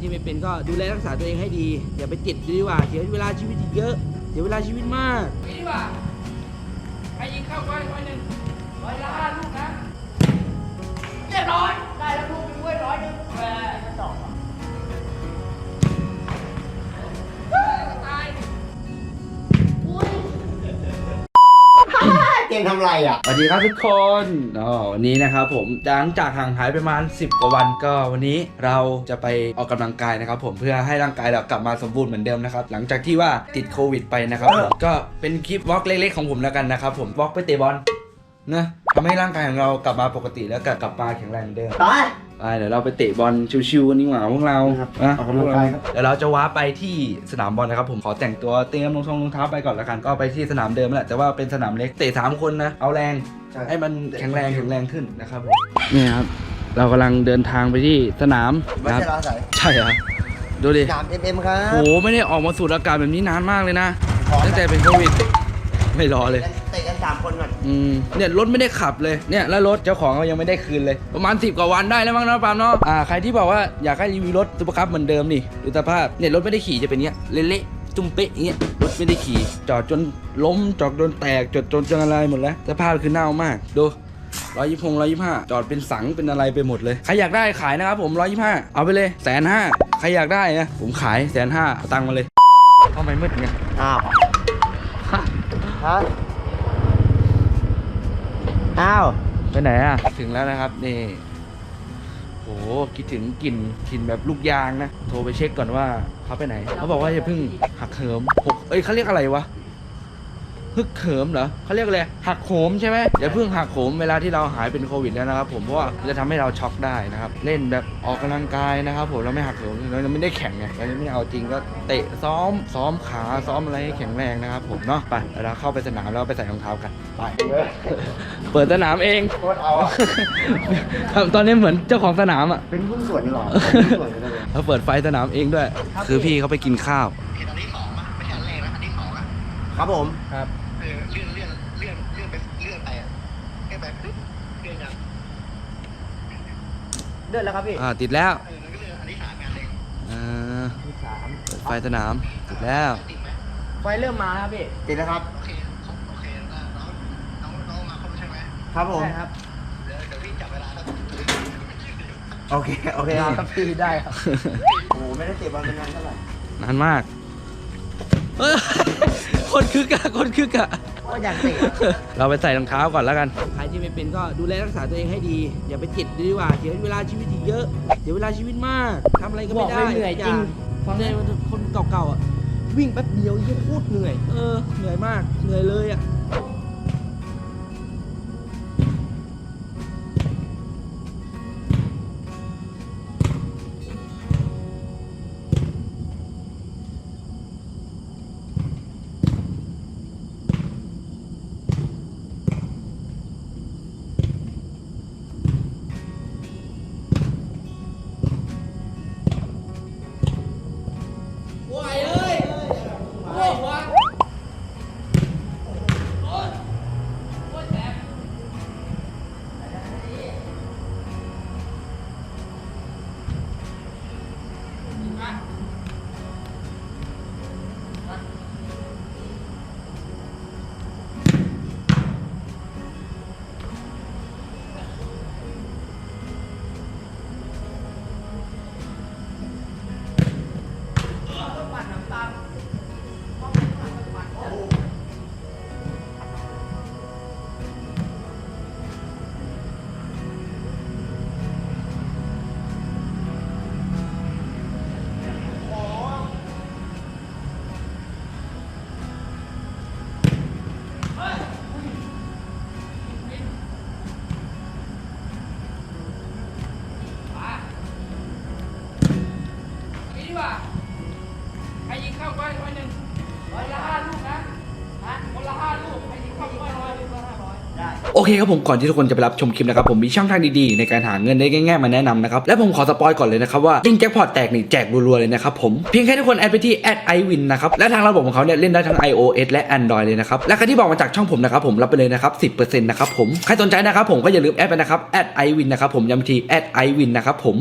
ที่ไม่เป็นก็ดูแลรักษาตัวเองให้ดี อย่าไปติดดีกว่าเสียเวลาชีวิตเยอะเสียเวลาชีวิตมากดีกว่าใครยิงเข้าไว้ร้อยหนึ่งร้อยละห้าลูกนะเรียบร้อยได้แล้วลูกไปด้วยร้อยหนึ่งเออ งทำไรอะ สวัสดีครับทุกคนอ๋อวันนี้นะครับผมหลังจากห่างหายไปประมาณ 10 กว่าวันก็วันนี้เราจะไปออกกำลังกายนะครับ ผมเพื่อให้ร่างกายเรากลับมาสมบูรณ์เหมือนเดิมนะครับ หลังจากที่ว่าติดโควิดไปนะครับผมก็เป็นคลิปวอล์กเล็กๆของผมแล้วกันนะครับ ผมวอล์กไปเตะบอลนะทำให้ร่างกายของเรากลับมาปกติแล้วกลับมาแข็งแรงเหมือนเดิม ไป ไปเดี๋ยวเราไปเตะบอลชิวๆกันดีกว่าพวกเราครับนะออกกำลังกายครับ เดี๋ยวเราจะว้าไปที่สนามบอลนะครับผมขอแต่งตัวเตรียมรองทองรองเท้าไปก่อนแล้วกันก็ไปที่สนามเดิมแหละแต่ว่าเป็นสนามเล็กเตะสามคนนะเอาแรงใช่ ให้มันแข็งแรงแข็งแรงขึ้นนะครับผมนี่ครับเรากำลังเดินทางไปที่สนามไม่นะครับใช่ราใสใช่เหรอดูดิ สนามเอ็มเอ็มครับ โหไม่ได้ออกมาสูดอากาศแบบนี้นานมากเลยนะตั้งแต่เป็นโควิด ไม่รอเลย เตะกันสามคนก่อนอืมเนี่ยรถไม่ได้ขับเลยเนี่ยแล้วรถเจ้าของก็ยังไม่ได้คืนเลย ประมาณ 10 กว่าวันได้แล้วมั้งนะปาล์มเนาะอ่าใครที่บอกว่าอยากให้รีวิวรถซุปเปอร์คัพเหมือนเดิมนี่ดูสภาพเนี่ยรถไม่ได้ขี่จะเป็นเงี้ยเละๆจุ่มเป๊ะอย่างเงี้ยรถไม่ได้ขี่ จอดจนล้มจอดจนแตกจอดจนจนอะไรหมดแล้วสภาพคือเน่ามากดูร้อยยี่พงร้อยยี่ห้าจอดเป็นสังเป็นอะไรไปหมดเลย ใครอยากได้ขายนะครับผมร้อยยี่ห้าเอาไปเลยแสนห้าใครอยากได้นะผมขายแสนห้าเอาตังค์มาเลยเข้าไปมืดไงอ้าว ฮะอ้าวไปไหนอะ ถึงแล้วนะครับ นี่โหคิดถึงกลิ่นกลิ่นแบบลูกยางนะ โทรไปเช็คก่อนว่าเขาไปไหน เขาบอกว่าอย่าเพิ่งหักเหิมหกเอ้ยเขาเรียกอะไรวะ ฮึกเหิมเหรอเขาเรียกอะไรหักโหมใช่ไหมอย่าเพิ่งหักโหมเวลาที่เราหายเป็นโควิดแล้วนะครับผมเพราะว่ามันจะทำให้เราช็อกได้นะครับเล่นแบบออกกำลังกายนะครับผมเราไม่หักโหมเรายังไม่ได้แข่งไงเรายังไม่เอาจริงก็เตะซ้อมซ้อมขาซ้อมอะไรให้แข็งแรงนะครับผมเนาะไปเดี๋ยวเราเข้าไปสนามแล้วไปใส่รองเท้ากันไปเปิดสนามเองโคตรเอาอะครับตอนนี้เหมือนเจ้าของสนามอะเป็นหุ้นส่วนหรอเป็นหุ้นส่วนกันเลยเขาเปิดไฟสนามเองด้วย คือพี่เขาไปกินข้าวครับผมครับ เออเลื่อนเลื่อนเลื่อนเลื่อนไปเลื่อนไปอะเลื่อนไปปุ๊บเลื่อนยัง เดือนแล้วครับพี่อ่าติดแล้วเออแล้วก็เลื่อนอันนี้สามงานเองอ่าที่สามเปิดไฟสนามติดแล้วติดไหมไฟเริ่มมาครับพี่ติดแล้วครับโอเคโอเคแล้วน้องน้องน้องมาครบใช่ไหมครับผมครับเดี๋ยวเดี๋ยวพี่จับเวลาแล้วโอเคโอเคครับ พี่ได้ครับโอ้โหไม่ได้เตะบอลเป็นนานเท่าไหร่นานมากเอ้ยคนคึกอะคนคึกอะ ก็อยากเตะเราไปใส่รองเท้าก่อนแล้วกัน ใครที่ไม่เป็นก็ดูแลรักษาตัวเองให้ดี อย่าไปติดดีกว่าเสียเวลาชีวิตอีกเยอะเสียเวลาชีวิตมากทำอะไรก็ไม่ได้บอกเลยเหนื่อยจริงฟังในคนเก่าๆอะวิ่งแป๊บเดียวยิ่งพูดเหนื่อย เออ เหนื่อยมาก เหนื่อยเลยอะ เคครับผมก่อนที่ทุกคนจะไปรับชมคลิปนะครับผมมีช่องทางดีๆในการหาเงินได้ง่ายๆมาแนะนำนะครับและผมขอสปอยก่อนเลยนะครับว่ายิงแจ็คพอตแตกนี่แจกรัวๆเลยนะครับผมเพียงแค่ทุกคนแอดไปที่ @iwin นะครับและทางระบบของเขาเนี่ยเล่นได้ทั้ง iOS และ Android เลยนะครับและใครที่บอกมาจากช่องผมนะครับผมรับไปเลยนะครับ10%นะครับผมใครสนใจนะครับผมก็อย่าลืมแอดไปนะครับ @iwin นะครับผมย้ำที @iwin นะครับผม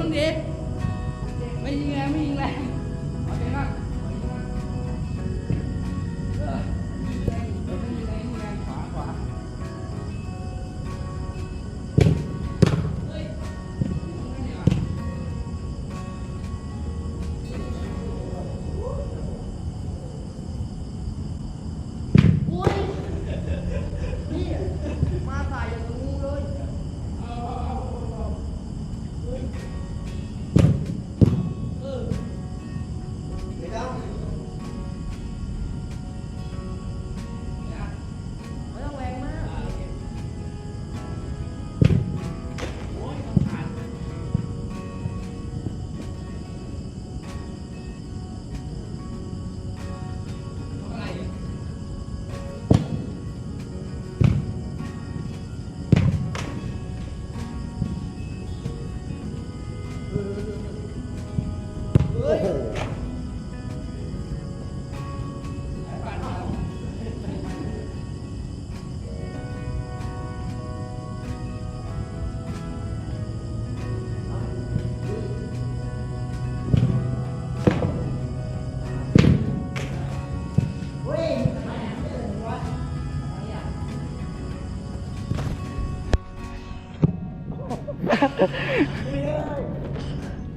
บ้าดิไม่ยิงแล้วไม่ยิงแล้ว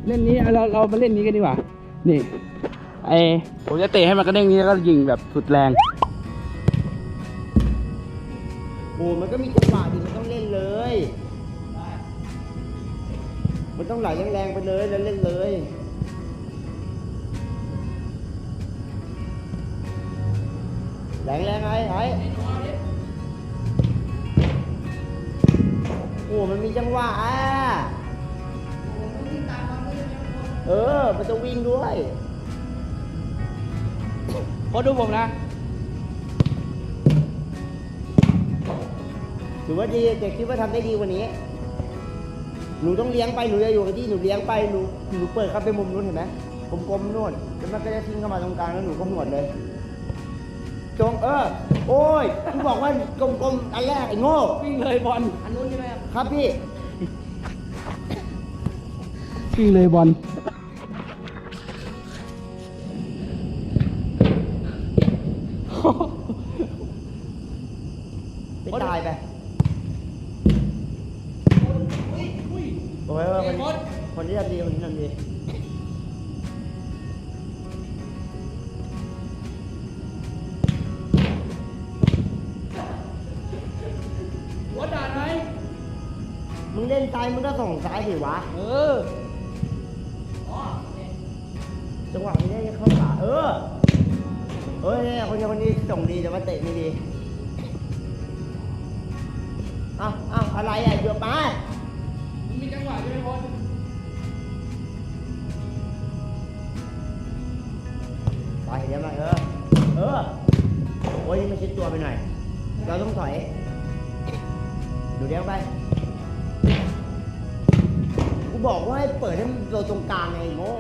เล่นนี้เราเรามาเล่นนี้กันดีกว่า นี่ ไอผมจะเตะให้มันกระเด้งนี้แล้วก็ยิงแบบสุดแรง โอ้มันก็มีจังหวะดิมันต้องเล่นเลย มันต้องไหลแรงๆไปเลยแล้วเล่นเลยแรงแรงไอ้ไอ้โอ้มันมีจังหวะอ่ เออ มันจะวิ่งด้วยโค้ชดูผมนะ ถือว่าดีแต่คิดว่าทำได้ดีกว่านี้ หนูต้องเลี้ยงไป หนูจะอยู่กับที่หนูเลี้ยงไป หนู หนูเปิดเข้าไปมุมนู้นเห็นไหมกลมๆนู่นแล้วมันก็จะทิ้งเข้ามาตรงกลางแล้วหนูก็หวดเลย จงเออ โอ้ยที่บอกว่ากลมๆ อันแรกไอ้โง่ วิ่งเลยบอลอันนู้นใช่ไหมครับ ครับพี่ วิ่งเลยบอล มึงเล่นซ้ายมึงก็ส่งซ้ายสิวะ เออ จังหวะไม่ได้เข้าขาเออเฮ้ยเนี่ยคนนี้คนนี้ส่งดีแต่ว่าเตะไม่ดีเอ้าเอ้าอะไรอะเดี๋ยวมามีจังหวะใช่ไหมบอลไปเดี๋ยวมาเออ เออ โอ้ยนี่มันชิดตัวไปหน่อย เราต้องถอย ดูเดี๋ยวไป กูบอกว่าให้เปิดให้มันโดนตรงกลางไงไอ้โง่